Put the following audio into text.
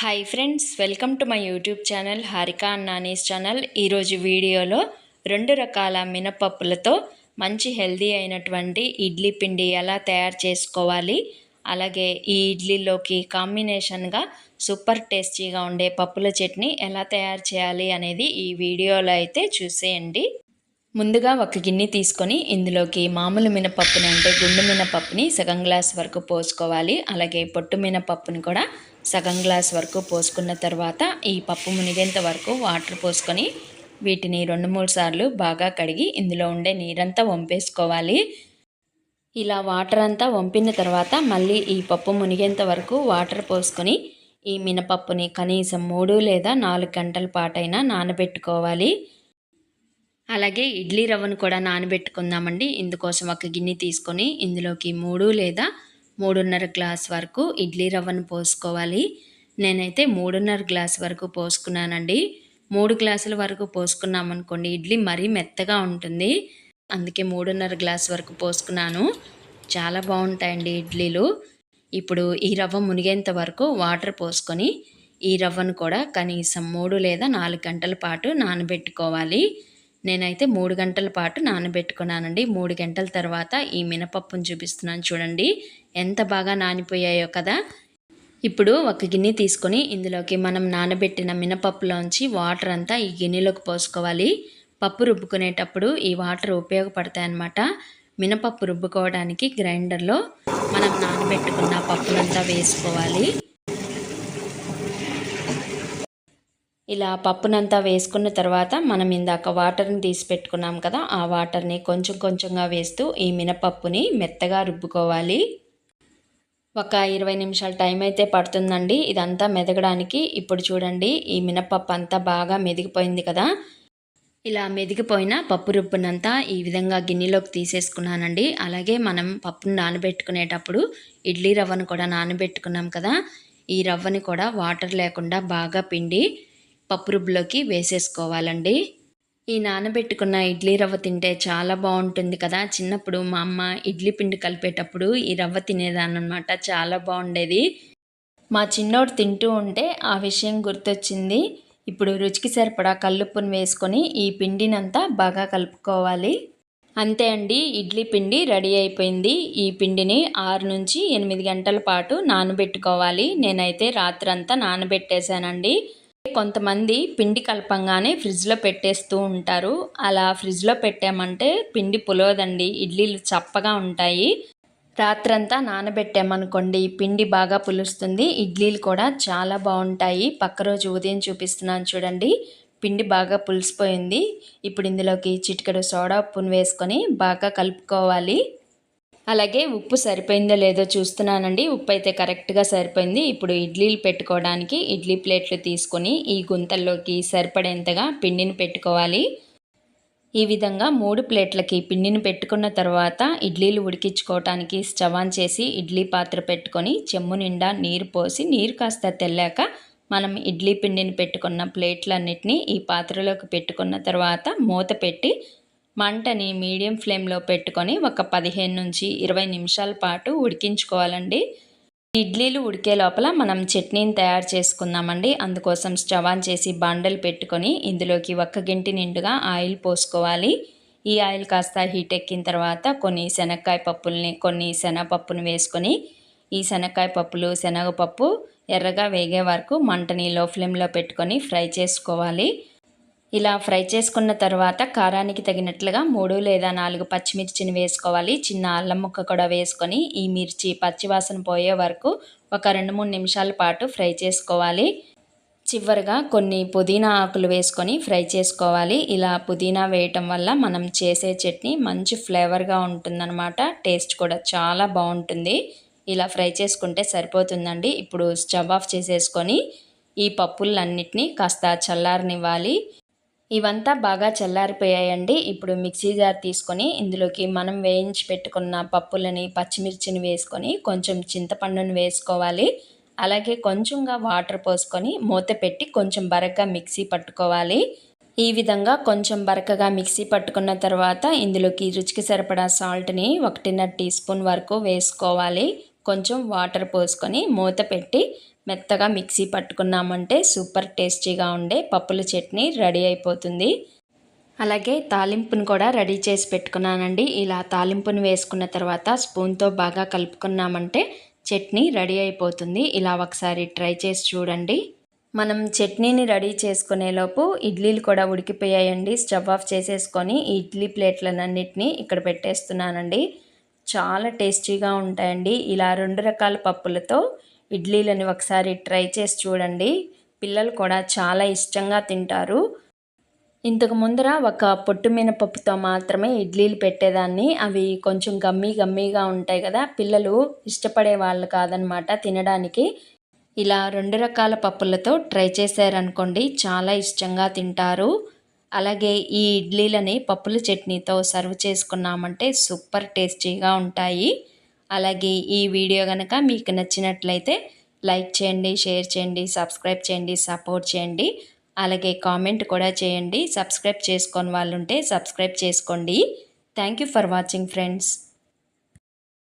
Hi friends welcome to my YouTube channel Harika Nani's channel ఈరోజు వీడియోలో రెండు రకాల మినపప్పులతో మంచి హెల్దీ అయినటువంటి ఇడ్లీ పిండి ఎలా తయారు చేసుకోవాలి అలాగే ఈ ఇడ్లీలోకి కాంబినేషన్గా సూపర్ టేస్టీగా ఉండే పప్పుల చట్నీ ఎలా తయారు చేయాలి అనేది ఈ వీడియోలో అయితే చూసేయండి. ముందుగా ఒక గిన్నె తీసుకొని ఇందులోకి మామూలు మినపప్పుని అంటే గుండు మినపప్పుని సగం గ్లాస్ వరకు పోసుకోవాలి. అలాగే పొట్టు మినపప్పుని కూడా సగం గ్లాస్ వరకు పోసుకున్న తర్వాత ఈ పప్పు మునిగేంత వరకు వాటర్ పోసుకొని వీటిని రెండు మూడు సార్లు బాగా కడిగి ఇందులో ఉండే నీరంతా వంపేసుకోవాలి. ఇలా వాటర్ అంతా వంపిన తర్వాత మళ్ళీ ఈ పప్పు మునిగేంత వరకు వాటర్ పోసుకొని ఈ మినపప్పుని కనీసం మూడు లేదా నాలుగు గంటల పాటైనా నానబెట్టుకోవాలి. అలాగే ఇడ్లీ రవ్వను కూడా నానబెట్టుకుందామండి. ఇందుకోసం ఒక గిన్నె తీసుకొని ఇందులోకి మూడు లేదా మూడున్నర గ్లాస్ వరకు ఇడ్లీ రవ్వను పోసుకోవాలి. నేనైతే మూడున్నర గ్లాస్ వరకు పోసుకున్నానండి. మూడు గ్లాసుల వరకు పోసుకున్నామనుకోండి ఇడ్లీ మరీ మెత్తగా ఉంటుంది. అందుకే మూడున్నర గ్లాస్ వరకు పోసుకున్నాను. చాలా బాగుంటాయండి ఇడ్లీలు. ఇప్పుడు ఈ రవ్వ మునిగేంత వరకు వాటర్ పోసుకొని ఈ రవ్వను కూడా కనీసం మూడు లేదా నాలుగు గంటల పాటు నానబెట్టుకోవాలి. నేనైతే మూడు గంటల పాటు నానబెట్టుకున్నానండి. మూడు గంటల తర్వాత ఈ మినపప్పును చూపిస్తున్నాను చూడండి. ఎంత బాగా నానిపోయాయో కదా. ఇప్పుడు ఒక గిన్నె తీసుకొని ఇందులోకి మనం నానబెట్టిన మినపప్పులోంచి వాటర్ అంతా ఈ గిన్నెలోకి పోసుకోవాలి. పప్పు రుబ్బుకునేటప్పుడు ఈ వాటర్ ఉపయోగపడతాయి అన్నమాట మినపప్పు రుబ్బుకోవడానికి గ్రైండర్లో మనం నానబెట్టుకున్న పప్పునంతా వేసుకోవాలి. ఇలా పప్పునంతా వేసుకున్న తర్వాత మనం ఇందాక వాటర్ని తీసి పెట్టుకున్నాం కదా ఆ వాటర్ని కొంచెం కొంచెంగా వేస్తూ ఈ మినపప్పుని మెత్తగా రుబ్బుకోవాలి. ఒక ఇరవై నిమిషాల టైం అయితే పడుతుందండి. ఇదంతా మెదగడానికి ఇప్పుడు చూడండి ఈ మినపప్పు అంతా బాగా మెదిగిపోయింది కదా. ఇలా మెదిగిపోయిన పప్పు రుబ్బునంతా ఈ విధంగా గిన్నెలోకి తీసేసుకున్నానండి. అలాగే మనం పప్పును నానబెట్టుకునేటప్పుడు ఇడ్లీ రవ్వను కూడా నానబెట్టుకున్నాం కదా ఈ రవ్వని కూడా వాటర్ లేకుండా బాగా పిండి పప్పు రుబ్బులోకి వేసేసుకోవాలండి. ఈ నానబెట్టుకున్న ఇడ్లీ రవ్వ తింటే చాలా బాగుంటుంది కదా. చిన్నప్పుడు మా అమ్మ ఇడ్లీ పిండి కలిపేటప్పుడు ఈ రవ్వ తినేదాన్ని చాలా బాగుండేది. మా చిన్నోడు తింటూ ఉంటే ఆ విషయం గుర్తొచ్చింది. ఇప్పుడు రుచికి సరిపడా కల్లుప్పును వేసుకొని ఈ పిండినంతా బాగా కలుపుకోవాలి. అంతే అండి ఇడ్లీ పిండి రెడీ అయిపోయింది. ఈ పిండిని ఆరు నుంచి ఎనిమిది గంటల పాటు నానబెట్టుకోవాలి. నేనైతే రాత్రంతా నానబెట్టేశానండి. కొంతమంది పిండి కలపంగానే ఫ్రిడ్జ్లో పెట్టేస్తూ ఉంటారు. అలా ఫ్రిడ్జ్లో పెట్టామంటే పిండి పులవదండి. ఇడ్లీలు చప్పగా ఉంటాయి. రాత్రంతా నానబెట్టామనుకోండి పిండి బాగా పులుస్తుంది. ఇడ్లీలు కూడా చాలా బాగుంటాయి. పక్క రోజు ఉదయం చూపిస్తున్నాను చూడండి. పిండి బాగా పులిసిపోయింది. ఇప్పుడు ఇందులోకి చిటికెడు సోడా ఉప్పును వేసుకొని బాగా కలుపుకోవాలి. అలాగే ఉప్పు సరిపోయిందో లేదో చూస్తున్నానండి. ఉప్పు అయితే కరెక్ట్గా సరిపోయింది. ఇప్పుడు ఇడ్లీలు పెట్టుకోవడానికి ఇడ్లీ ప్లేట్లు తీసుకొని ఈ గుంతల్లోకి సరిపడేంతగా పిండిని పెట్టుకోవాలి. ఈ విధంగా మూడు ప్లేట్లకి పిండిని పెట్టుకున్న తర్వాత ఇడ్లీలు ఉడికించుకోవటానికి స్టవ్ ఆన్ చేసి ఇడ్లీ పాత్ర పెట్టుకొని చెమ్ము నిండా నీరు పోసి నీరు కాస్త తెల్లాక మనం ఇడ్లీ పిండిని పెట్టుకున్న ప్లేట్లన్నిటినీ ఈ పాత్రలోకి పెట్టుకున్న తర్వాత మూత పెట్టి మంటని మీడియం ఫ్లేమ్లో పెట్టుకొని ఒక పదిహేను నుంచి ఇరవై నిమిషాల పాటు ఉడికించుకోవాలండి. ఇడ్లీలు ఉడికే లోపల మనం చట్నీని తయారు చేసుకుందామండి. అందుకోసం స్టవ్ ఆన్ చేసి బండలు పెట్టుకొని ఇందులోకి ఒక్క గింటి నిండుగా ఆయిల్ పోసుకోవాలి. ఈ ఆయిల్ కాస్త హీట్ ఎక్కిన తర్వాత కొన్ని శనక్కాయ పప్పుల్ని కొన్ని శనగపప్పును వేసుకొని ఈ శనక్కాయ పప్పులు శనగపప్పు ఎర్రగా వేగే వరకు మంటని లో ఫ్లేమ్లో పెట్టుకొని ఫ్రై చేసుకోవాలి. ఇలా ఫ్రై చేసుకున్న తర్వాత కారానికి తగినట్లుగా మూడు లేదా నాలుగు పచ్చిమిర్చిని వేసుకోవాలి. చిన్న అల్లం ముక్క కూడా వేసుకొని ఈ మిర్చి పచ్చివాసన పోయే వరకు ఒక రెండు మూడు నిమిషాల పాటు ఫ్రై చేసుకోవాలి. చివరిగా కొన్ని పుదీనా ఆకులు వేసుకొని ఫ్రై చేసుకోవాలి. ఇలా పుదీనా వేయటం వల్ల మనం చేసే చట్నీ మంచి ఫ్లేవర్గా ఉంటుందన్నమాట. టేస్ట్ కూడా చాలా బాగుంటుంది. ఇలా ఫ్రై చేసుకుంటే సరిపోతుందండి. ఇప్పుడు స్టవ్ ఆఫ్ చేసేసుకొని ఈ పప్పులన్నిటినీ కాస్త చల్లారనివ్వాలి. ఇవంతా బాగా చల్లారిపోయాయండి. ఇప్పుడు మిక్సీ జార్ తీసుకొని ఇందులోకి మనం వేయించి పెట్టుకున్న పప్పులని పచ్చిమిర్చిని వేసుకొని కొంచెం చింతపండుని వేసుకోవాలి. అలాగే కొంచెంగా వాటర్ పోసుకొని మూత పెట్టి కొంచెం బరగ్గా మిక్సీ పట్టుకోవాలి. ఈ విధంగా కొంచెం బరకగా మిక్సీ పట్టుకున్న తర్వాత ఇందులోకి రుచికి సరిపడా సాల్ట్ని ఒకటిన్నర టీ స్పూన్ వరకు వేసుకోవాలి. కొంచెం వాటర్ పోసుకొని మూత పెట్టి మెత్తగా మిక్సీ పట్టుకున్నామంటే సూపర్ టేస్టీగా ఉండే పప్పుల చట్నీ రెడీ అయిపోతుంది. అలాగే తాలింపును కూడా రెడీ చేసి పెట్టుకున్నానండి. ఇలా తాలింపును వేసుకున్న తర్వాత స్పూన్తో బాగా కలుపుకున్నామంటే చట్నీ రెడీ అయిపోతుంది. ఇలా ఒకసారి ట్రై చేసి చూడండి. మనం చట్నీని రెడీ చేసుకునేలోపు ఇడ్లీలు కూడా ఉడికిపోయాయండి. స్టవ్ ఆఫ్ చేసేసుకొని ఈ ఇడ్లీ ప్లేట్లనన్నిటినీ ఇక్కడ పెట్టేస్తున్నానండి. చాలా టేస్టీగా ఉంటాయండి. ఇలా రెండు రకాల పప్పులతో ఇడ్లీలని ఒకసారి ట్రై చేసి చూడండి. పిల్లలు కూడా చాలా ఇష్టంగా తింటారు. ఇంతకు ముందర ఒక పొట్టు మినపప్పుతో మాత్రమే ఇడ్లీలు పెట్టేదాన్ని. అవి కొంచెం గమ్మీ గమ్మీగా ఉంటాయి కదా. పిల్లలు ఇష్టపడే వాళ్ళు కాదనమాట తినడానికి. ఇలా రెండు రకాల పప్పులతో ట్రై చేశారనుకోండి చాలా ఇష్టంగా తింటారు. అలాగే ఈ ఇడ్లీలని పప్పుల చట్నీతో సర్వ్ చేసుకున్నామంటే సూపర్ టేస్టీగా ఉంటాయి. అలాగే ఈ వీడియో కనుక మీకు నచ్చినట్లయితే లైక్ చేయండి షేర్ చేయండి సబ్స్క్రైబ్ చేయండి సపోర్ట్ చేయండి. అలాగే కామెంట్ కూడా చేయండి. సబ్స్క్రైబ్ చేసుకొని వాళ్ళు ఉంటే సబ్స్క్రైబ్ చేసుకోండి. Thank you for watching friends.